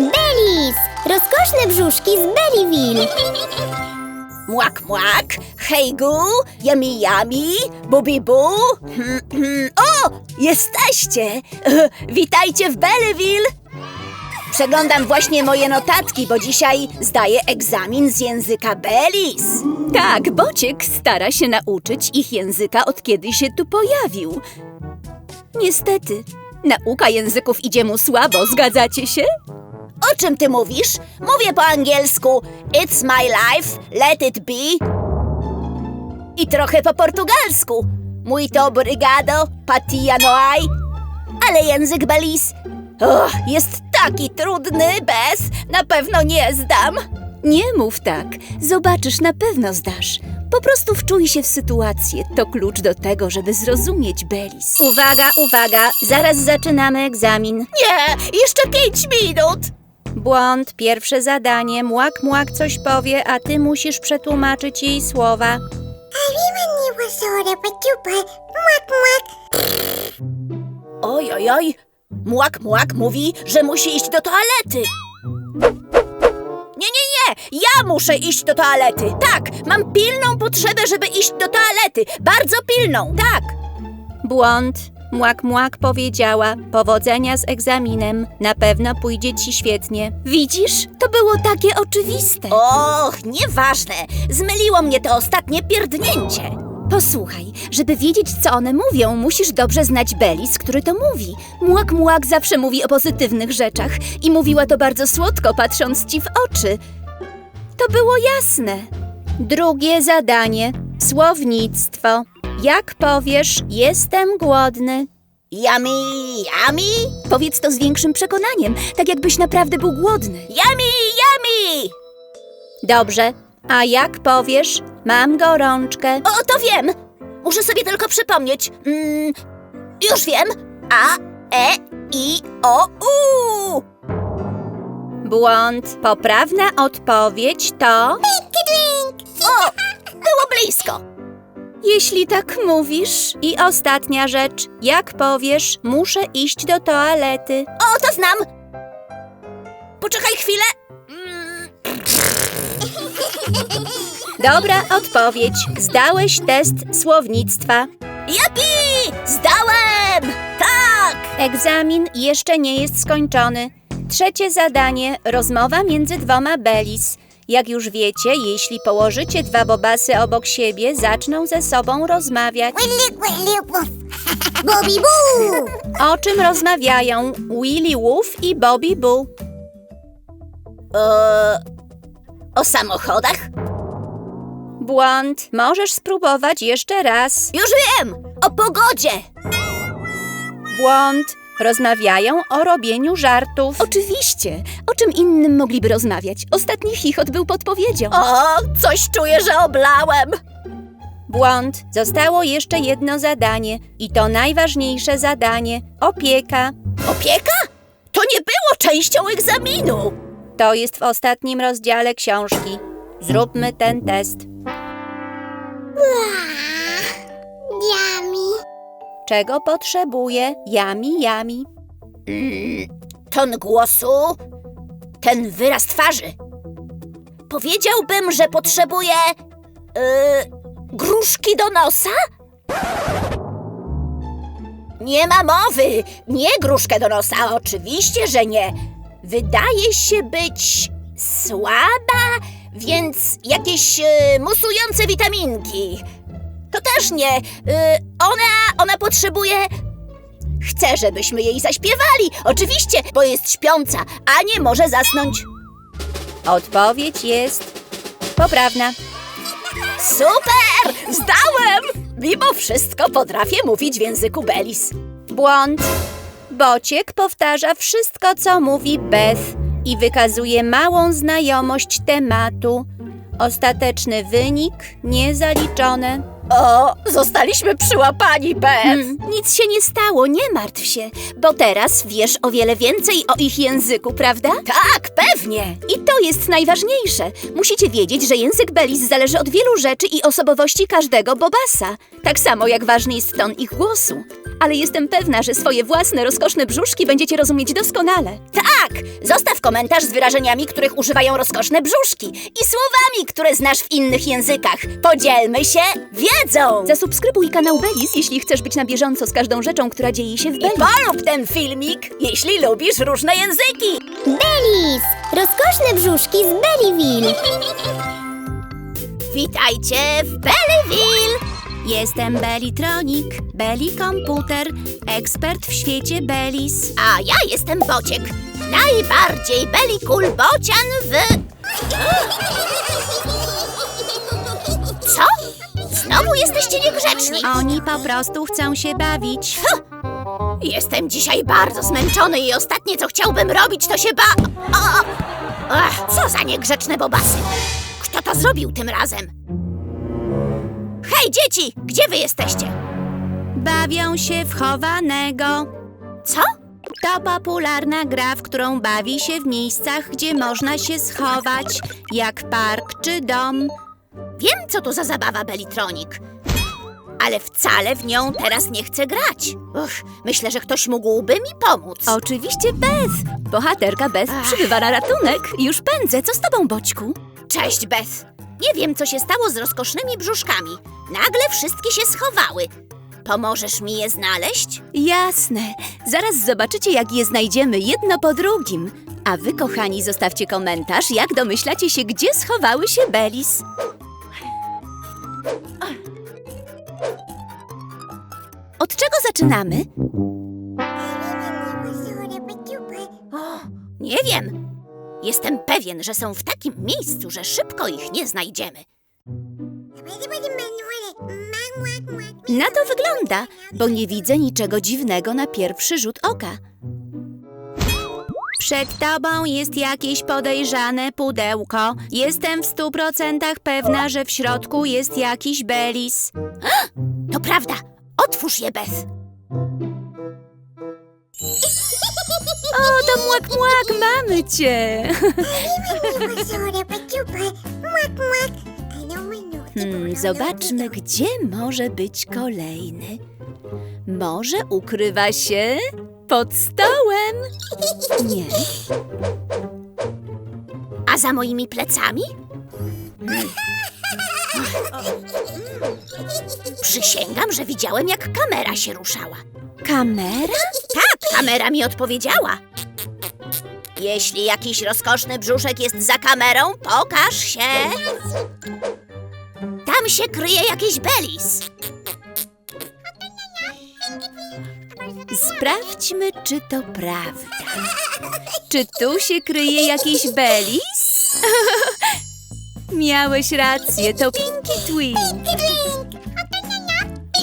Belis! Rozkoszne brzuszki z Bellyville! Młak, młak, hejgu, yummy, yummy, bubi bu. Hmm, hmm. O, jesteście! Witajcie w Belleville! Przeglądam właśnie moje notatki, bo dzisiaj zdaję egzamin z języka Belis. Tak, Bociek stara się nauczyć ich języka od kiedy się tu pojawił. Niestety, nauka języków idzie mu słabo, zgadzacie się? O czym ty mówisz? Mówię po angielsku. It's my life, let it be. I trochę po portugalsku. Muito obrigado, patia noai. Ale język Belis och, jest taki trudny, bez. Na pewno nie zdam. Nie mów tak, zobaczysz, na pewno zdasz. Po prostu wczuj się w sytuację, to klucz do tego, żeby zrozumieć Belis. Uwaga, uwaga! Zaraz zaczynamy egzamin. Nie, jeszcze pięć minut. Błąd, pierwsze zadanie, Młak Młak coś powie, a ty musisz przetłumaczyć jej słowa. Oj, oj, oj. Młak, młak mówi, że musi iść do toalety. Nie, nie, nie! Ja muszę iść do toalety. Tak, mam pilną potrzebę, żeby iść do toalety. Bardzo pilną, tak. Błąd, Młak Młak powiedziała, powodzenia z egzaminem, na pewno pójdzie ci świetnie. Widzisz, to było takie oczywiste. Och, nieważne. Zmyliło mnie to ostatnie pierdnięcie. Posłuchaj, żeby wiedzieć, co one mówią, musisz dobrze znać Belis, który to mówi. Młak Młak zawsze mówi o pozytywnych rzeczach i mówiła to bardzo słodko, patrząc ci w oczy. To było jasne. Drugie zadanie. Słownictwo. Jak powiesz, jestem głodny? Yummy, yummy, Powiedz to z większym przekonaniem, tak jakbyś naprawdę był głodny. yummy, yummy. Dobrze. A jak powiesz, mam gorączkę? O, to wiem. Muszę sobie tylko przypomnieć. Mm, już wiem. A, E, I, O, U. Błąd. Poprawna odpowiedź to... O, było blisko. Jeśli tak mówisz. I ostatnia rzecz. Jak powiesz, muszę iść do toalety. O, to znam. Poczekaj chwilę. Dobra odpowiedź. Zdałeś test słownictwa. Jupi! Zdałem! Tak! Egzamin jeszcze nie jest skończony. Trzecie zadanie. Rozmowa między dwoma belis. Jak już wiecie, jeśli położycie dwa bobasy obok siebie, zaczną ze sobą rozmawiać. Bobby Boo! O czym rozmawiają Willy Woof i Bobby Boo? E, o samochodach? Błąd. Możesz spróbować jeszcze raz. Już wiem! O pogodzie! Błąd. Rozmawiają o robieniu żartów. Oczywiście. O czym innym mogliby rozmawiać? Ostatni chichot był podpowiedzią. O, coś czuję, że oblałem. Błąd. Zostało jeszcze jedno zadanie. I to najważniejsze zadanie. Opieka. Opieka? To nie było częścią egzaminu. To jest w ostatnim rozdziale książki. Zróbmy ten test. Yummy! Czego potrzebuje Jami Jami? Ton głosu, ten wyraz twarzy. Powiedziałbym, że potrzebuję. Yy, gruszki do nosa? Nie ma mowy! Nie gruszkę do nosa, oczywiście, że nie. Wydaje się być słaba, więc jakieś yy, musujące witaminki. To też nie. Yy, ona, ona potrzebuje Chcę, żebyśmy jej zaśpiewali. Oczywiście, bo jest śpiąca, a nie może zasnąć. Odpowiedź jest poprawna. Super! Zdałem! Mimo wszystko potrafię mówić w języku Belis. Błąd. Bociek powtarza wszystko, co mówi Beth i wykazuje małą znajomość tematu. Ostateczny wynik niezaliczone. O, zostaliśmy przyłapani, Beth. Hmm, nic się nie stało, nie martw się, bo teraz wiesz o wiele więcej o ich języku, prawda? Tak, pewnie. I to jest najważniejsze. Musicie wiedzieć, że język Belis zależy od wielu rzeczy i osobowości każdego Bobasa. Tak samo jak ważny jest ton ich głosu. Ale jestem pewna, że swoje własne rozkoszne brzuszki będziecie rozumieć doskonale. Tak! Zostaw komentarz z wyrażeniami, których używają rozkoszne brzuszki i słowami, które znasz w innych językach. Podzielmy się wiedzą! Zasubskrybuj kanał Belis, jeśli chcesz być na bieżąco z każdą rzeczą, która dzieje się w I Belis. polub ten filmik, jeśli lubisz różne języki. Belis! Rozkoszne brzuszki z Bellyville! Witajcie w Bellyville! Jestem Belitronik, Beli Komputer, ekspert w świecie Belis. A ja jestem Bociek. Najbardziej belikul bocian w... Co? Znowu jesteście niegrzeczni. Oni po prostu chcą się bawić. Jestem dzisiaj bardzo zmęczony i ostatnie co chciałbym robić to się ba... O! Ach, co za niegrzeczne bobasy. Kto to zrobił tym razem? Hej dzieci, gdzie wy jesteście? Bawią się w chowanego. Co? To popularna gra, w którą bawi się w miejscach, gdzie można się schować, jak park czy dom. Wiem, co to za zabawa Belitronik. Ale wcale w nią teraz nie chcę grać. Uch, myślę, że ktoś mógłby mi pomóc. Oczywiście Beth. Bohaterka Beth Ach. przybywa na ratunek. Już pędzę. Co z tobą, Boćku? Cześć, Beth. Nie wiem, co się stało z rozkosznymi brzuszkami. Nagle wszystkie się schowały. Pomożesz mi je znaleźć? Jasne. Zaraz zobaczycie, jak je znajdziemy jedno po drugim. A wy, kochani, zostawcie komentarz, jak domyślacie się, gdzie schowały się Belis. Od czego zaczynamy? O, nie wiem. Jestem pewien, że są w takim miejscu, że szybko ich nie znajdziemy. Na to wygląda, bo nie widzę niczego dziwnego na pierwszy rzut oka. Przed tobą jest jakieś podejrzane pudełko. Jestem w stu procentach pewna, że w środku jest jakiś belis. To prawda. Otwórz je, Beth. O, to młak, młak, mamy cię! Hmm, zobaczmy, gdzie może być kolejny. Może ukrywa się pod stołem? Nie. A za moimi plecami? Przysięgam, że widziałem, jak kamera się ruszała. Kamera? Tak, kamera mi odpowiedziała. Jeśli jakiś rozkoszny brzuszek jest za kamerą, pokaż się. Tam się kryje jakiś belis. Sprawdźmy, czy to prawda. Czy tu się kryje jakiś belis? Miałeś rację, to Pinky Twink.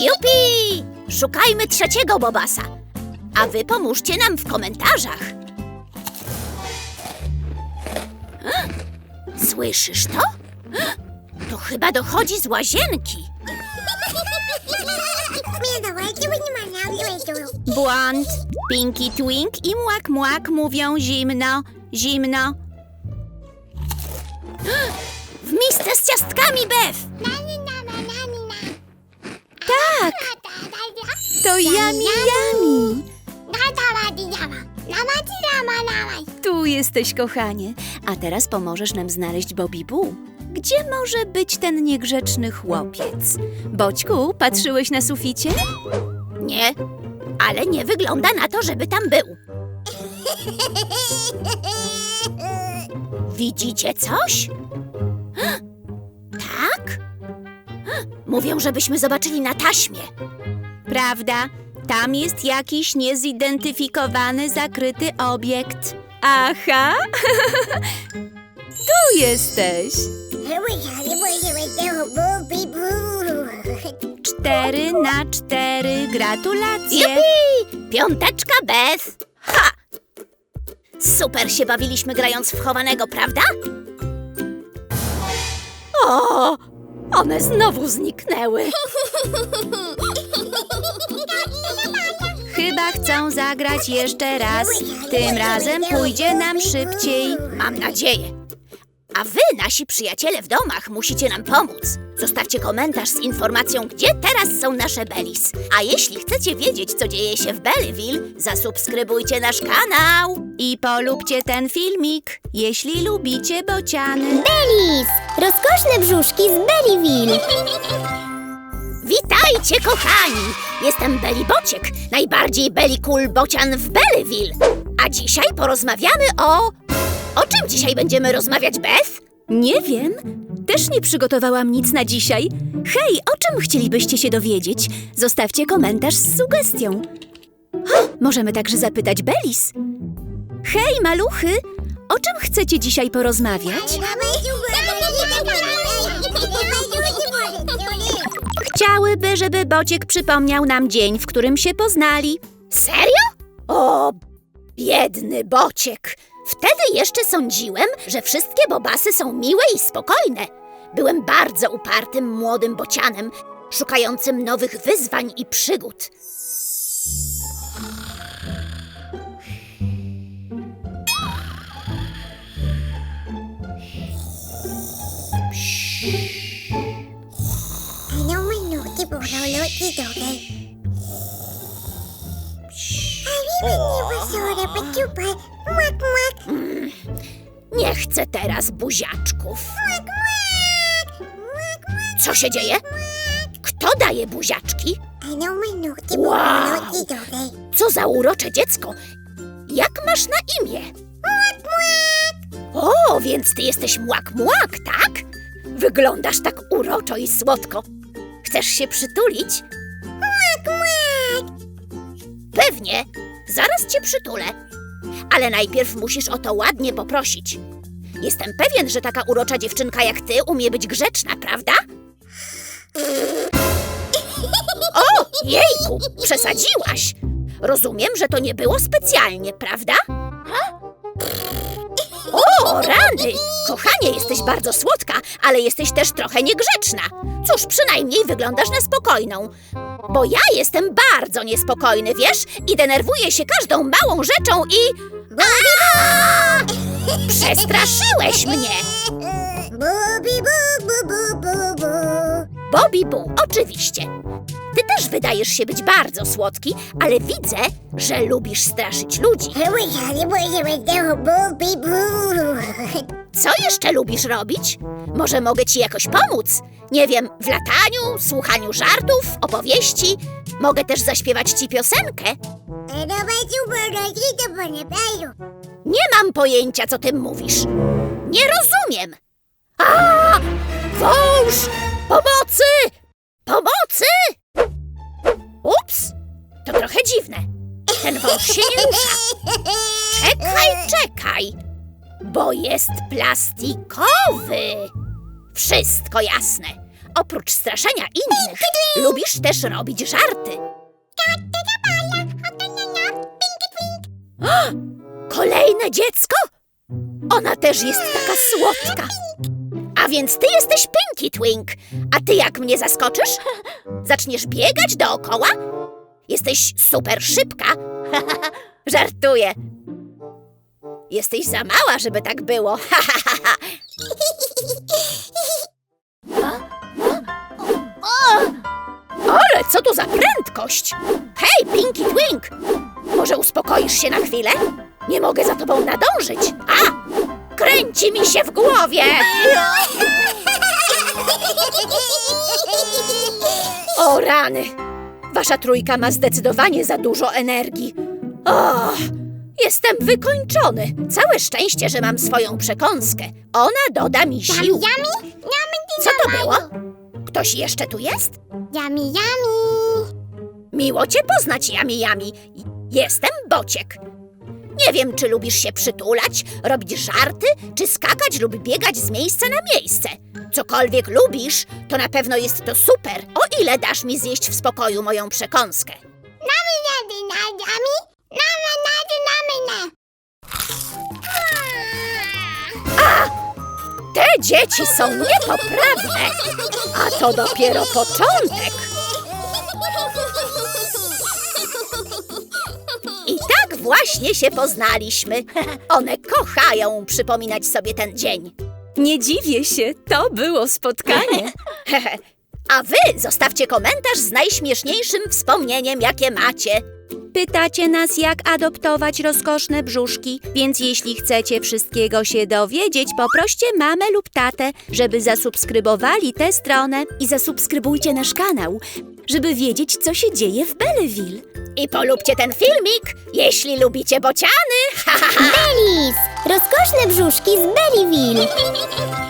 Jupi! Szukajmy trzeciego Bobasa. A wy pomóżcie nam w komentarzach. Słyszysz to? To chyba dochodzi z łazienki. Błąd. Pinky Twink i Młak Młak mówią zimno, zimno. W misce z ciastkami, Beth. Tak, to Yami Yami. Jesteś, kochanie. A teraz pomożesz nam znaleźć Bobby Boo. Gdzie może być ten niegrzeczny chłopiec? Boćku, patrzyłeś na suficie? Nie, ale nie wygląda na to, żeby tam był. Widzicie coś? Tak? Mówią, żebyśmy zobaczyli na taśmie. Prawda, tam jest jakiś niezidentyfikowany, zakryty obiekt. Aha! tu jesteś! Cztery na cztery, gratulacje! Jupi! Piąteczka Beth! Ha! Super się bawiliśmy grając w chowanego, prawda? O! One znowu zniknęły. Chcą zagrać jeszcze raz. Tym razem pójdzie nam szybciej. Mam nadzieję. A wy, nasi przyjaciele w domach, musicie nam pomóc. Zostawcie komentarz z informacją, gdzie teraz są nasze Belis. A jeśli chcecie wiedzieć, co dzieje się w Bellyville, zasubskrybujcie nasz kanał. I polubcie ten filmik, jeśli lubicie bociany. Belis! Rozkoszne brzuszki z Bellyville! Witajcie, kochani! Jestem Belly Bociek, najbardziej Cool bocian w Bellyville. A dzisiaj porozmawiamy o... O czym dzisiaj będziemy rozmawiać, Beth? Nie wiem. Też nie przygotowałam nic na dzisiaj. Hej, o czym chcielibyście się dowiedzieć? Zostawcie komentarz z sugestią. Możemy także zapytać Belis. Hej, maluchy! O czym chcecie dzisiaj porozmawiać? Chciałyby, żeby Bociek przypomniał nam dzień, w którym się poznali. Serio? O, biedny Bociek. Wtedy jeszcze sądziłem, że wszystkie bobasy są miłe i spokojne. Byłem bardzo upartym młodym bocianem, szukającym nowych wyzwań i przygód. Nie chcę teraz buziaczków. Co się dzieje? Kto daje buziaczki? Wow. Co za urocze dziecko! Jak masz na imię? O, więc ty jesteś Młak Młak, tak? Wyglądasz tak uroczo i słodko. Chcesz się przytulić? Pewnie. Zaraz cię przytulę. Ale najpierw musisz o to ładnie poprosić. Jestem pewien, że taka urocza dziewczynka jak ty umie być grzeczna, prawda? O, jejku, przesadziłaś. Rozumiem, że to nie było specjalnie, prawda? O, rany! Kochanie, jesteś bardzo słodka, ale jesteś też trochę niegrzeczna. Cóż, przynajmniej wyglądasz na spokojną. Bo ja jestem bardzo niespokojny, wiesz? I denerwuję się każdą małą rzeczą i... Aaa! Przestraszyłeś mnie! Bubi, bu, bu, bu, bu, bu. Bobby Boo, oczywiście. Ty też wydajesz się być bardzo słodki, ale widzę, że lubisz straszyć ludzi. Bu. Co jeszcze lubisz robić? Może mogę ci jakoś pomóc? Nie wiem, w lataniu, słuchaniu żartów, opowieści. Mogę też zaśpiewać ci piosenkę. Na tayo? Nie mam pojęcia, co ty mówisz. Nie rozumiem. A! Wąż! Pomocy! Pomocy! To trochę dziwne. Ten wąż się nie rusza. Czekaj, czekaj, bo jest plastikowy. Wszystko jasne. Oprócz straszenia innych, lubisz też robić żarty. Kolejne dziecko? Ona też jest taka słodka. A więc ty jesteś Pinky Twink. A ty jak mnie zaskoczysz? Zaczniesz biegać dookoła? Jesteś super szybka. Żartuję. Jesteś za mała, żeby tak było. Ale co to za prędkość? Hej, Pinky Twink! Może uspokoisz się na chwilę? Nie mogę za tobą nadążyć. A! Kręci mi się w głowie! O rany! Wasza trójka ma zdecydowanie za dużo energii. O! Jestem wykończony. Całe szczęście, że mam swoją przekąskę. Ona doda mi sił. Yummy? Yummy Co to było? Ktoś jeszcze tu jest? Yummy, yummy. Miło cię poznać, Jami Jami. Jestem Bociek. Nie wiem, czy lubisz się przytulać, robić żarty, czy skakać lub biegać z miejsca na miejsce. Cokolwiek lubisz, to na pewno jest to super, o ile dasz mi zjeść w spokoju moją przekąskę. Namy, nady, na, yummy. Nama, nady, namy, na. Te dzieci są niepoprawne, a to dopiero początek. Właśnie się poznaliśmy. One kochają przypominać sobie ten dzień. Nie dziwię się, to było spotkanie. A wy zostawcie komentarz z najśmieszniejszym wspomnieniem, jakie macie. Pytacie nas, jak adoptować rozkoszne brzuszki, więc jeśli chcecie wszystkiego się dowiedzieć, poproście mamę lub tatę, żeby zasubskrybowali tę stronę i zasubskrybujcie nasz kanał, żeby wiedzieć, co się dzieje w Belleville. I polubcie ten filmik, jeśli lubicie bociany. Belis! Rozkoszne brzuszki z Berryville.